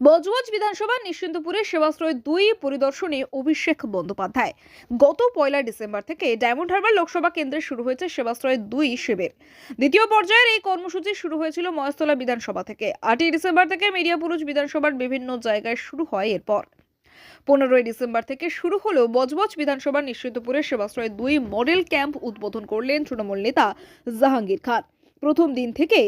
বজবজ বিধানসভা নিশ্চিন্তপুরের সেবাশ্রয় দুই পরিদর্শনে অভিষেক বন্দ্যোপাধ্যায়। গত পয়লা ডিসেম্বর থেকে ডায়মন্ড হারবার লোকসভা কেন্দ্রে শুরু হয়েছে সেবাশ্রয় দুই শিবির। দ্বিতীয় পর্যায়ের এই কর্মসূচি শুরু হয়েছিল মহেশতলা বিধানসভা থেকে। আটই ডিসেম্বর থেকে মিডিয়াপুরুষ বিধানসভার বিভিন্ন জায়গায় শুরু হয় এরপর। পনেরোই ডিসেম্বর থেকে শুরু হলো বজবজ বিধানসভা নিশ্চিন্তপুরের সেবাশ্রয় দুই মডেল ক্যাম্প উদ্বোধন করলেন তৃণমূল নেতা জাহাঙ্গীর খান। প্রথম দিন থেকে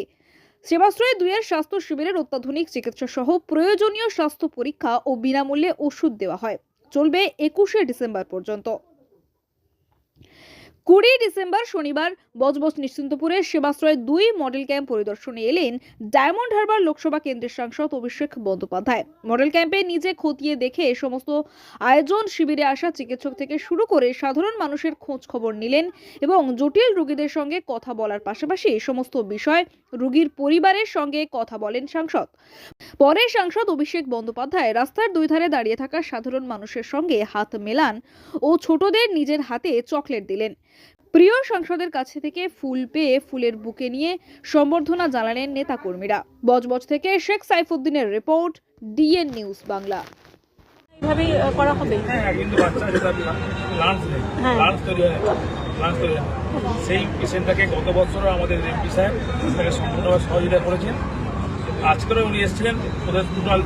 সেবাশ্রয় দুইয়ের স্বাস্থ্য শিবিরের অত্যাধুনিক চিকিৎসা সহ প্রয়োজনীয় স্বাস্থ্য পরীক্ষা ও বিনামূল্যে ওষুধ দেওয়া হয়। চলবে একুশে ডিসেম্বর পর্যন্ত। কুড়ি ডিসেম্বর শনিবার বজবজ নিশ্চিন্তপুরে সেবাশ্রয় দুই মডেল ক্যাম্প পরিদর্শনে এলেন ডায়মন্ড হারবার লোকসভা কেন্দ্রের সাংসদ অভিষেক বন্দ্যোপাধ্যায়। মডেল ক্যাম্পে নিজে খতিয়ে দেখে সমস্ত আয়োজন শিবিরে আসা চিকিৎসক থেকে শুরু করে সাধারণ মানুষের খোঁজ খবর নিলেন এবং জটিল রোগীদের সঙ্গে কথা বলার পাশাপাশি সমস্ত বিষয় রোগীর পরিবারের সঙ্গে কথা বলেন সাংসদ। পরে সাংসদ অভিষেক বন্দ্যোপাধ্যায় রাস্তার দুই ধারে দাঁড়িয়ে থাকা সাধারণ মানুষের সঙ্গে হাত মেলান ও ছোটদের নিজের হাতে চকলেট দিলেন। প্রিয় সাংসদের কাছে থেকে ফুল পেয়ে ফুলের বুকে নিয়ে সম্বর্ধনা জানালেন নেতাকর্মীরা। বজবজ থেকে শেখ সাইফুদ্দিনের রিপোর্ট ডিএন নিউজ বাংলা। এইভাবেই করা হবে? হ্যাঁ কিন্তু বাচ্চা যেটা লাঞ্চ নেই হ্যাঁ। লাঞ্চ তৈরি হয় লাঞ্চ তৈরি হয়। সেই পেশেন্টটাকে গত বছরও আমাদের এমপি সাহেব তাকে সম্পূর্ণভাবে সহযোগিতা করেছেন। আজকেরও উনি এসেছিলেন ওদের টোটাল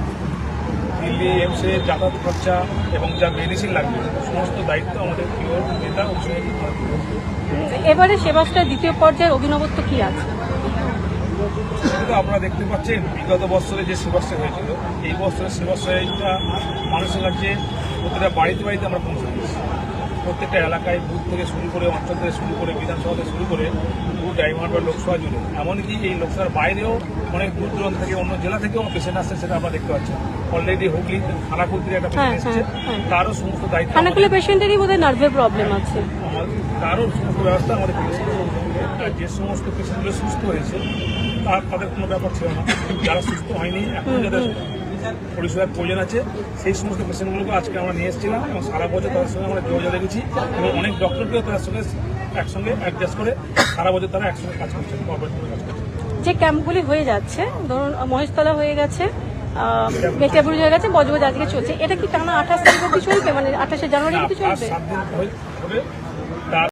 দিল্লি এমসে যাতায়াত খরচা এবং যা মেডিসিন লাগবে সমস্ত দায়িত্ব আমাদের প্রিয় নেতা এবারে সেবাশ্রয় দ্বিতীয় পর্যায়ের অভিনবত্ব কি আছে? আপনারা দেখতে পাচ্ছেন বিগত বছরে যে সেবাশ্রয় হয়েছিল এই বছরের সেবাশ্রয়টা মানুষের কাছে প্রতিটা বাড়িতে বাড়িতে আমরা পৌঁছে প্রত্যেকটা এলাকায় বুথ থেকে শুরু করে অঞ্চল থেকে শুরু করে বিধানসভা থেকে শুরু করে পুরো ডায়মন্ড বা লোকসভা জুড়ে। এমনকি এই লোকসভার বাইরেও অনেক দূর দূরান্ত থেকে অন্য জেলা থেকেও পেশেন্ট আসছে সেটা আমরা দেখতে পাচ্ছি। অলরেডি হুগলি খানাকুল থেকে একটা হ্যাঁ, পেশেন্ট এসেছে। হ্যাঁ, হ্যাঁ। তারও সমস্ত দায়িত্ব পেশেন্টেরই বোধহয় নার্ভের প্রবলেম আছে। তারও সমস্ত ব্যবস্থা আমাদের যে সমস্ত পেশেন্টগুলো সুস্থ হয়েছে তার তাদের কোনো ব্যাপার ছিল না। যারা সুস্থ হয়নি এখন যাদের পরিষেবার প্রয়োজন আছে। সেই সমস্ত পেশেন্টগুলোকে আজকে আমরা নিয়ে এসেছিলাম এবং সারা বছর তাদের সঙ্গে আমরা যোগাযোগ রেখেছি এবং অনেক ডক্টরকেও তাদের সঙ্গে একসঙ্গে অ্যাডজাস্ট করে সারা বছর তারা একসঙ্গে কাজ করছে কর্পোরেশনে কাজ করছে। যে ক্যাম্পগুলি হয়ে যাচ্ছে ধরুন মহেশতলা হয়ে গেছে মেটাপুর হয়ে গেছে বজবজ আজকে চলছে। এটা কি টানা আঠাশ তারিখ অব্দি চলবে? মানে আঠাশে জানুয়ারি অব্দি চলবে?